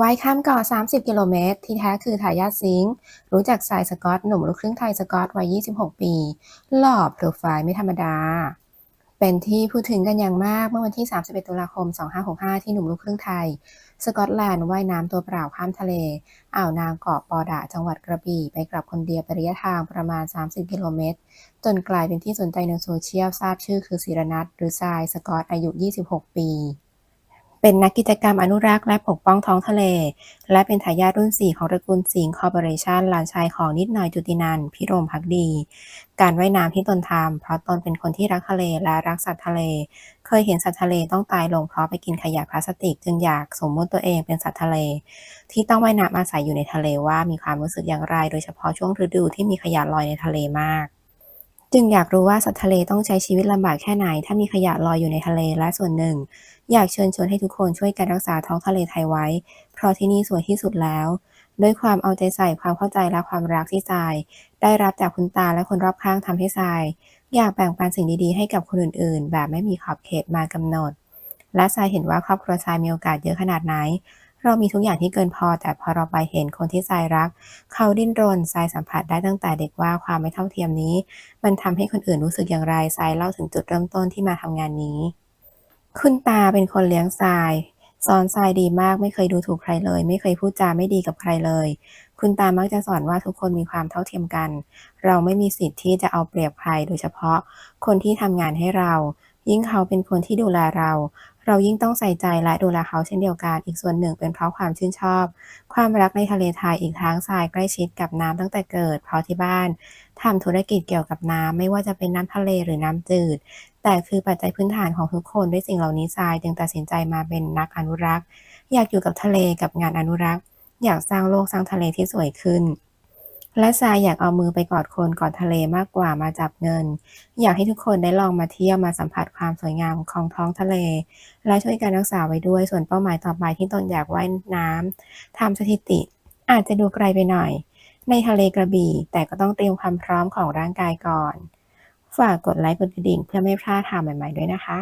ว่ายข้ามเกาะ 30 กิโลเมตร ที่แท้คือทายาทซิงค์รู้จักสายสกอต หนุ่มลูกครึ่งไทยสกอตวัย 26 ปี หล่อโปรไฟล์ไม่ธรรมดา เป็นที่พูดถึงกันอย่างมากเมื่อวันที่ 31 ตุลาคม 2565 ที่หนุ่มลูกครึ่งไทย สกอตแลนด์ว่ายน้ำตัวเปล่าข้ามทะเล อ่าวนางเกาะปอดะจังหวัดกระบี่ ไปกลับคนเดียวเป็นระยะทางประมาณ 30 กิโลเมตร จนกลายเป็นที่สนใจในโซเชียลทราบชื่อคือศิรนัทหรือทรายสกอตอายุ 26 ปี เป็นนักกิจกรรมอนุรักษ์และปกป้องท้องทะเล และเป็นทายาทรุ่น 4 ของตระกูลสิงห์คอร์ปอเรชั่นหลานชายของนิดหน่อยจุตินันพิรมพักดี การว่ายน้ำที่ตนทำเพราะตนเป็นคนที่รักทะเลและรักสัตว์ทะเล เคยเห็นสัตว์ทะเลต้องตายลงเพราะไปกินขยะพลาสติก จึงอยากสมมุติตัวเองเป็นสัตว์ทะเล ที่ต้องว่ายน้ำอาศัยอยู่ในทะเลว่ามีความรู้สึกอย่างไร โดยเฉพาะช่วงฤดูที่มีขยะลอยในทะเลมาก จึงอยากรู้ว่าสัตว์ทะเลต้องใช้ชีวิตลำบากแค่ไหน ถ้ามีขยะลอยอยู่ในทะเลและส่วนหนึ่ง อยากเชิญชวนให้ทุกคนช่วยกันรักษาท้องทะเลไทยไว้ เพราะที่นี่สวยที่สุดแล้ว ด้วยความเอาใจใส่ความเข้าใจและความรักที่ทราย ได้รับจากคุณตาและคนรอบข้างทำให้ทราย อยากแบ่งปันสิ่งดีๆ ให้กับคนอื่นๆ แบบไม่มีขอบเขตมากำหนด และทรายเห็นว่าครอบครัวทรายมีโอกาสเยอะขนาดไหน เรามีทุกอย่างที่เกินพอ แต่พอเราไปเห็นคนที่ทรายรัก เขาดิ้นรนทรายสัมผัสได้ตั้งแต่เด็กว่าความไม่เท่าเทียมนี้ มันทำให้คนอื่นรู้สึกอย่างไรทรายเล่าถึงจุดเริ่มต้นที่มาทำงานนี้ คุณตาเป็นคนเลี้ยงทรายสอนทรายดีมากไม่เคยดูถูกใครเลย ไม่เคยพูดจาไม่ดีกับใครเลย คุณตามักจะสอนว่าทุกคนมีความเท่าเทียมกัน เราไม่มีสิทธิ์ที่จะเอาเปรียบใครโดยเฉพาะ คนที่ทำงานให้เรา ยิ่งเขาเป็นคนที่ดูแลเรา เรายิ่งต้องใส่ใจและดูแลเขาเช่นเดียวกัน อีกส่วนหนึ่งเป็นเพราะความชื่นชอบ ความรักในทะเลไทยอีกทั้งทรายใกล้ชิดกับน้ำตั้งแต่เกิด เพราะที่บ้านทำธุรกิจเกี่ยวกับน้ำไม่ว่าจะเป็นน้ำทะเลหรือน้ำจืด แต่คือปัจจัยพื้นฐานของทุกคนด้วยสิ่งเหล่านี้ทรายจึงตัดสินใจมาเป็นนักอนุรักษ์ อยากอยู่กับทะเลกับงานอนุรักษ์ อยากสร้างโลกสร้างทะเลที่สวยขึ้น และทรายอยากเอามือไปกอดคนกอดทะเลมากกว่ามาจับเงิน อยากให้ทุกคนได้ลองมาเที่ยวมาสัมผัสความสวยงามของท้องทะเล และช่วยกันรักษาไว้ด้วยส่วนเป้าหมายต่อไปที่ตนอยากว่ายน้ำทำสถิติ อาจจะดูไกลไปหน่อย ในทะเลกระบี่ แต่ก็ต้องเตรียมความพร้อมของร่างกายก่อน ฝากกดไลค์กดกระดิ่งเพื่อไม่พลาดข่าวใหม่ๆด้วยนะคะ